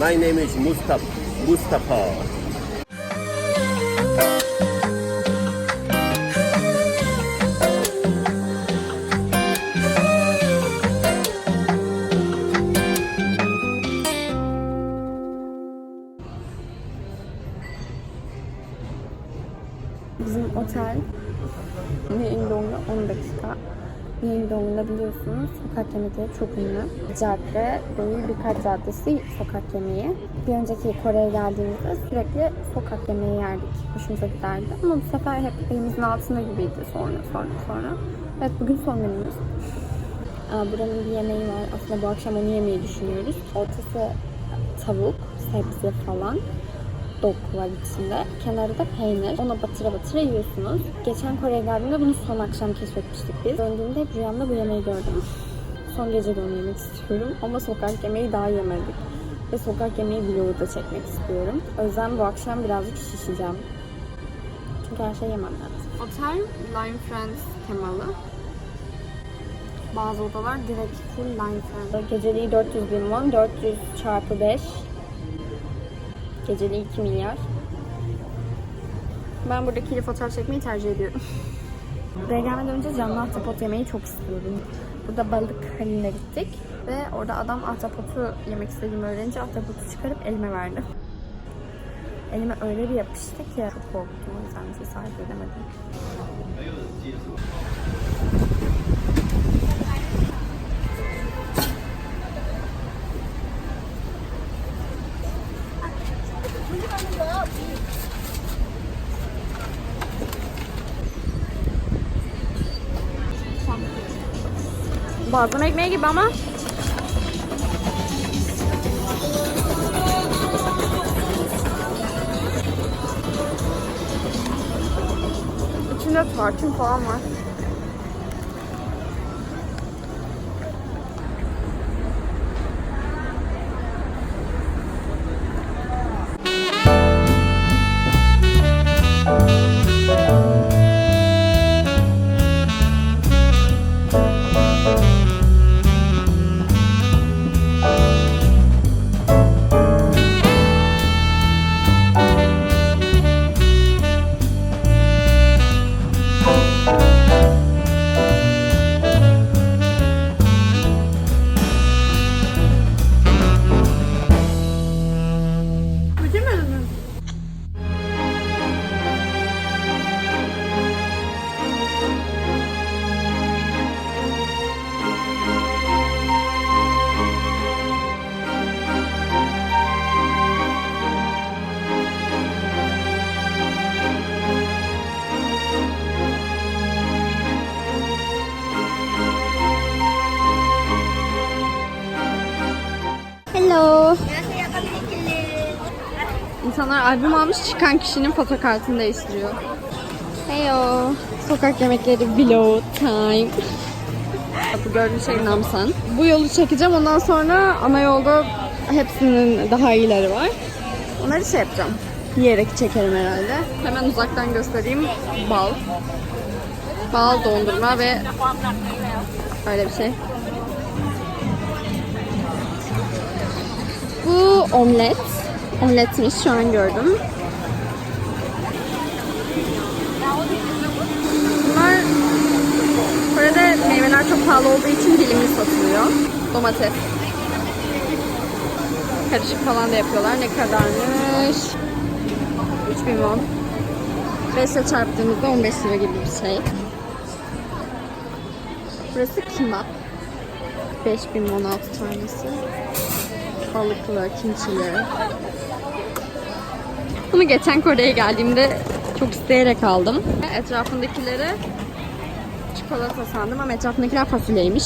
My name is Mustafa. Mustafa. Biliyorsunuz sokak yemekleri çok ünlü. Cadde değil birkaç caddesi sokak yemeği. Bir önceki Kore'ye geldiğimizde sürekli sokak yemeği yerdik. Hoşumuza giderdi. Ama bu sefer hep elimizin altında gibiydi sonra sonra sonra. Evet bugün son günümüz. Aa, buranın bir yemeği var. Aslında bu akşam onu yemeyi düşünüyoruz. Ortası tavuk, sebze falan dok var içinde. Kenarı da peynir. Ona batıra batıra yiyorsunuz. Geçen Kore'ye geldiğimde bunu son akşam keşfetmiştik biz. Döndüğümde hep rüyamda bu yemeği gördüm. Son gece de onu yemek istiyorum. Ama sokak yemeği daha yemedik. Ve sokak yemeği vlogu da çekmek istiyorum. O yüzden bu akşam birazcık şişeceğim. Çünkü her şey yemem lazım. Otel Lime Friends temalı. Bazı odalar direkt full Lime Friends. Geceliği 400 bin won, 400 çarpı 5. Geceliği 2 milyar. Ben buradaki fotoğraf çekmeyi tercih ediyorum. Buraya gelmeden önce canlı ahtapot yemeyi çok istiyordum. Burada balık haline gittik ve orada adam ahtapotu yemek istediğimi öğrenince ahtapotu çıkarıp elime verdi. Elime öyle bir yapıştı ki çok korktum o yüzden cesaret edemedim. Bazlama ekmeği gibi ama İçinde tarçın falan var. Hello. İnsanlar albüm almış çıkan kişinin fotokartını değiştiriyor. Heyo. Sokak yemekleri vlog time. Bu gördüğün şey Namsan. Bu yolu çekeceğim ondan sonra ana yolda hepsinin daha iyileri var. Onları şey yapacağım. Yiyerek çekerim herhalde. Hemen uzaktan göstereyim. Bal. Bal dondurma ve öyle bir şey. Bu omlet. Omletmiş şu an gördüm. Bunlar Kore'de meyveler çok pahalı olduğu için dilimli satılıyor. Domates. Karışık falan da yapıyorlar. Ne kadarmış? 3000 won. 5 ile çarptığımızda 15 lira gibi bir şey. Burası kimbap. 5000 won 6 tanesi balıklı, kimçili. Bunu geçen Kore'ye geldiğimde çok isteyerek aldım. Etrafındakileri çikolata sandım ama etrafındakiler fasulyeymiş.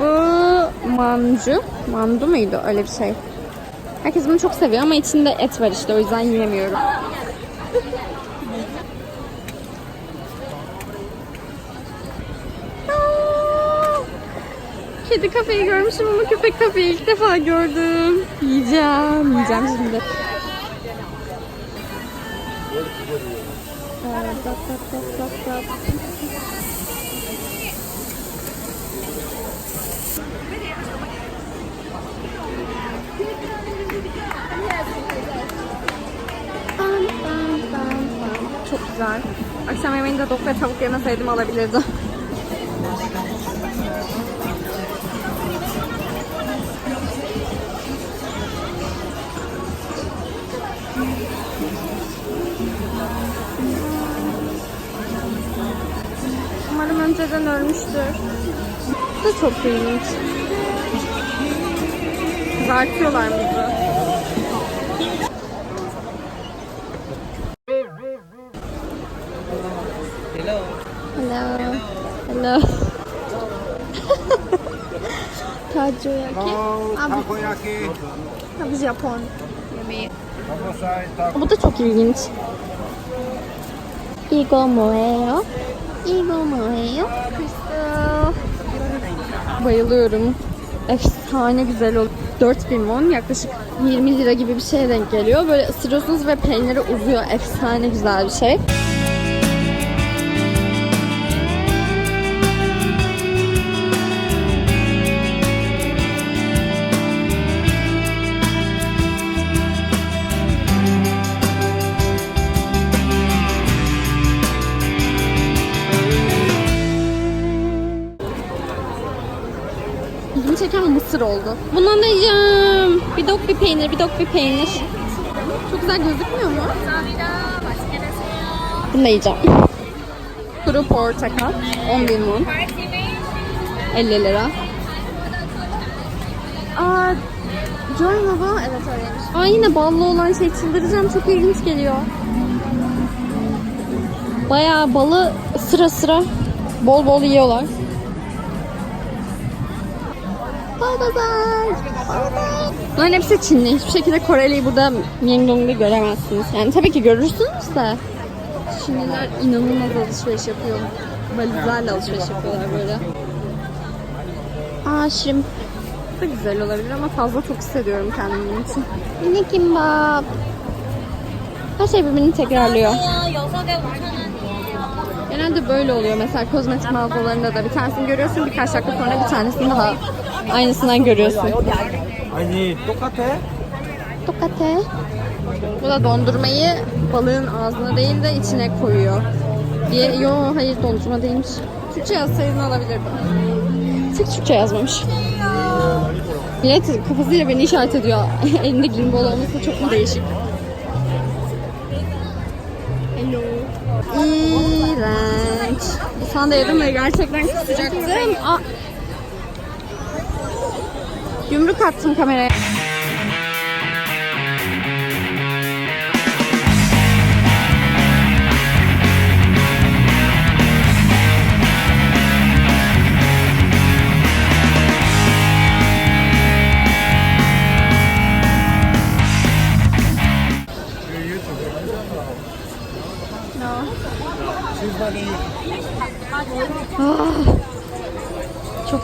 Bu mancu. Mandu muydu? Öyle bir şey. Herkes bunu çok seviyor ama içinde et var işte o yüzden yiyemiyorum. Kedi kafeyi görmüşüm ama köpek kafeyi ilk defa gördüm. Yiyeceğim, yiyeceğim şimdi. Çok güzel. Akşam yemeğinde dok tavuk yemeseydim alabilirdim. Umarım önceden ölmüştür. Bu da çok ilginç. Kızartıyorlar muzu. Hello. Hello. Hello. Takoyaki. Takoyaki, abi Japon yemeği. Bu da çok ilginç. 이거 뭐예요? 이거 뭐예요? Crystal. Bayılıyorum. Efsane güzel oluyor. 4000 won yaklaşık 20 lira gibi bir şeye denk geliyor. Böyle ısırıyorsunuz ve peyniri uzuyor. Efsane güzel bir şey. Mısır oldu. Bundan da yiyeceğim. Bir dok bir peynir, bir dok bir peynir. Çok güzel gözükmüyor mu? Bunu da yiyeceğim. Kuru portakal. 10 bin won. 50 lira. Aa, Joy bu? Evet öyleymiş. Aa yine ballı olan şey çıldıracağım. Çok ilginç geliyor. Bayağı balı sıra sıra bol bol yiyorlar. Balbazar. Bunların hepsi Çinli. Hiçbir şekilde Koreli'yi burada Myeongdong'da göremezsiniz. Yani tabii ki görürsünüz de. Çinliler inanılmaz alışveriş yapıyor. Valizlerle alışveriş yapıyorlar böyle. Aa. Bu da güzel olabilir ama fazla çok hissediyorum kendimi bunun için. Yine kimbap. Her şey birbirini tekrarlıyor. Genelde böyle oluyor mesela kozmetik mağazalarında da bir tanesini görüyorsun birkaç dakika sonra bir tanesini daha aynısından görüyorsun. Aynı. Tokate. Tokate. Bu da dondurmayı balığın ağzına değil de içine koyuyor. Diye, yo hayır dondurma değilmiş. Türkçe yazsaydın alabilirdim. Tek Türkçe yazmamış. Millet kafasıyla beni işaret ediyor. Elinde gimbal olması çok mu değişik. Sen de yedim ve gerçekten kusacaktım. Aa. Yumruk attım kameraya.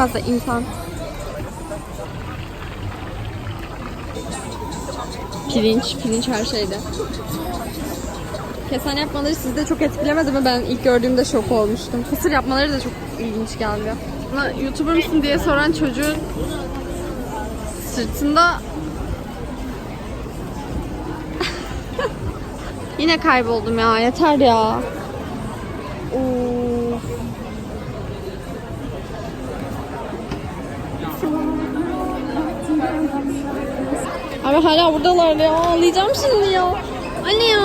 Fazla insan. Pirinç, pirinç her şeyde. Kesen yapmaları sizi de çok etkilemedi mi? Ben ilk gördüğümde şok olmuştum. Kısır yapmaları da çok ilginç geldi. Bana YouTuber mısın diye soran çocuğun sırtında Yine kayboldum ya. Yeter ya. Of. Abi hala buradalar ya. Ağlayacağım şimdi ya. Anne ya.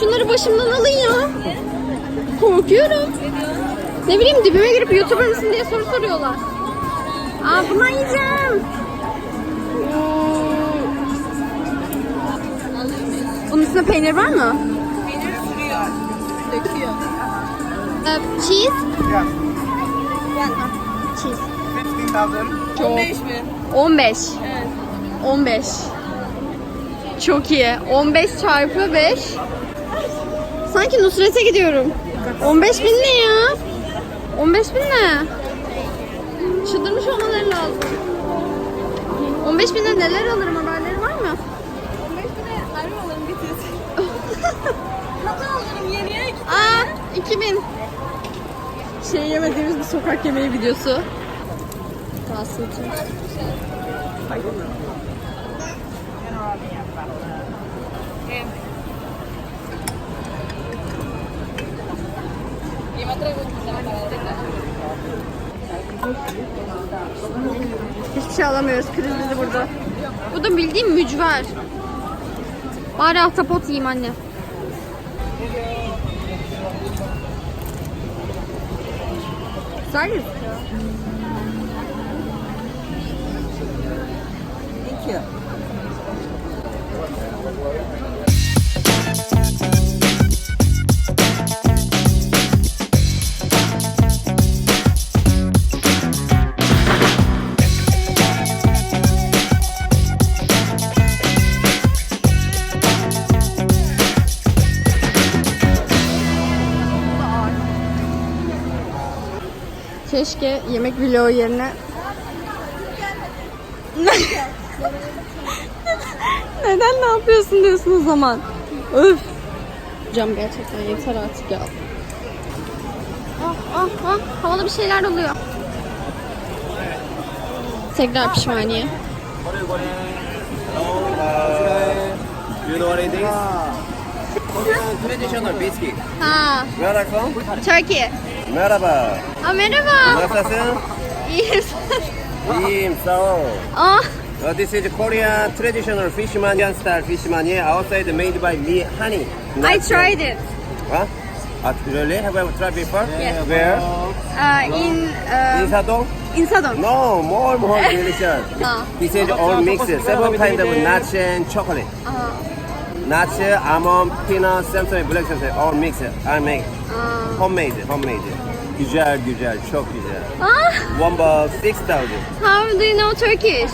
Şunları başımdan alın ya. Korkuyorum. Ne bileyim dibime girip YouTuber mısın diye soru soruyorlar. Aa bundan yiyeceğim. Bunun üstünde peynir var mı? Peynir sürüyor. Döküyor. Ee, cheese? Yeah, Cheese. 15,000. Çok. 15 mi? 15. Evet. 15. Çok iyi. 15 çarpı 5. Sanki Nusret'e gidiyorum. 15 bin ne ya? 15 bin ne? Çıldırmış olmaları lazım. 15 binde neler alırım haberleri var mı? 15 bine harbi alırım getirsin. Nasıl alırım yeniye Aa 2000. Şey yemediğimiz bir sokak yemeği videosu. Bahsettim. Hiçbir şey alamıyoruz. Krizli burada. Bu da bildiğim mücver. Bari ahtapot yiyeyim anne. Güzel gözüküyor. Keşke yemek vlogu yerine Neden ne yapıyorsun diyorsun o zaman? Öf. Cam gerçekten yeter artık ya. Ah ah ah havada bir şeyler oluyor. Tekrar pişmaniye. You know what it is? Traditional biscuit. Ha, Where from? Turkey. Merhaba. Aa, merhaba. Nasılsın? İyiyim. İyiyim, sağ ol. Ah, Uh, this is Korean traditional fishman style fishman. Yeah, outside made by me, honey. I tried it. Huh? Uh, really? Have you tried before? Yes. Where? Uh, in uh, In Sadong? in Sadong. No, more, more delicious. Ah. This is all mixed. Several kinds of nuts and chocolate. Ah, Nuts, almond, peanut, something, black something, all mixed. I make ah. homemade, homemade. Güzel, güzel, çok güzel. Ah, One box, 6,000. how do you know Turkish?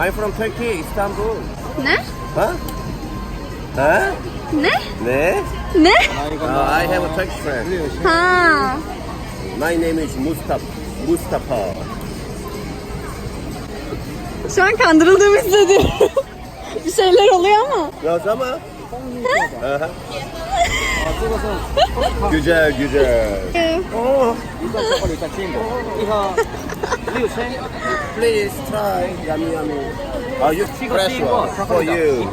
I'm from Turkey, Istanbul. Ne? Huh? Huh? Ne? Ne? Ne? Uh, I have a Turkish friend. Ha. My name is Mustafa. Mustafa. Şu an kandırıldığımı hissediyorum. bir şeyler oluyor ama. Ya ama. Aha. güzel, güzel. Oh, please try. Yummy, yummy. Are you fresh one for you?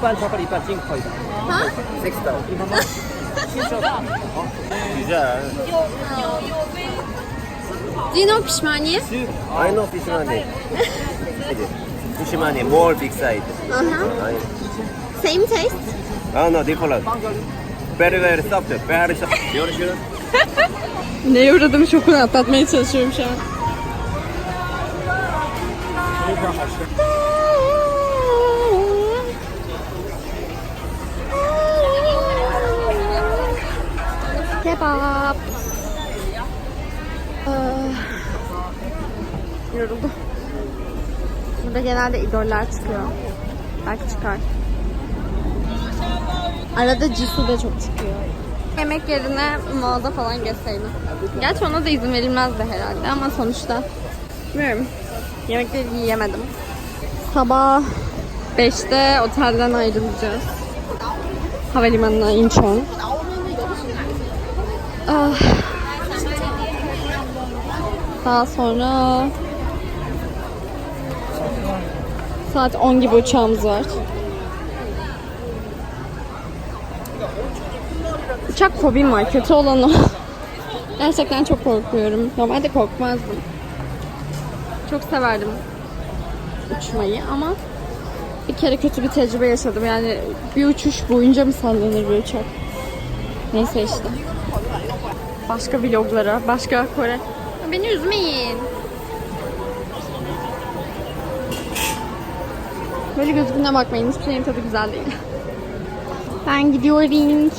Ha? Six thousand. güzel. Do you know pişmaniye? I know fish money. fish money, more big size. Aha. I, Same taste? oh no, different. Very, very soft. Very soft. Görüşürüz. Neye uğradığımı çok atlatmaya çalışıyorum şu an. Kebap. Ah, Yoruldum. Burada genelde idoller çıkıyor. Belki çıkar. Arada Jisoo da çok çıkıyor. Yemek yerine mağaza falan gezseydim. Gerçi ona da izin verilmezdi herhalde ama sonuçta bilmiyorum. Yemekleri yiyemedim. Sabah 5'te otelden ayrılacağız. Havalimanına Incheon. Ah. Daha sonra saat 10 gibi uçağımız var. Uçak fobim var. Kötü olan o. Gerçekten çok korkuyorum. Normalde korkmazdım. Çok severdim uçmayı ama bir kere kötü bir tecrübe yaşadım. Yani bir uçuş boyunca mı sallanır bir uçak? Neyse işte. Başka vloglara, başka Kore. Beni üzmeyin. Böyle gözümüne bakmayın. Hiçbir şeyin tadı güzel değil. Ben gidiyorum.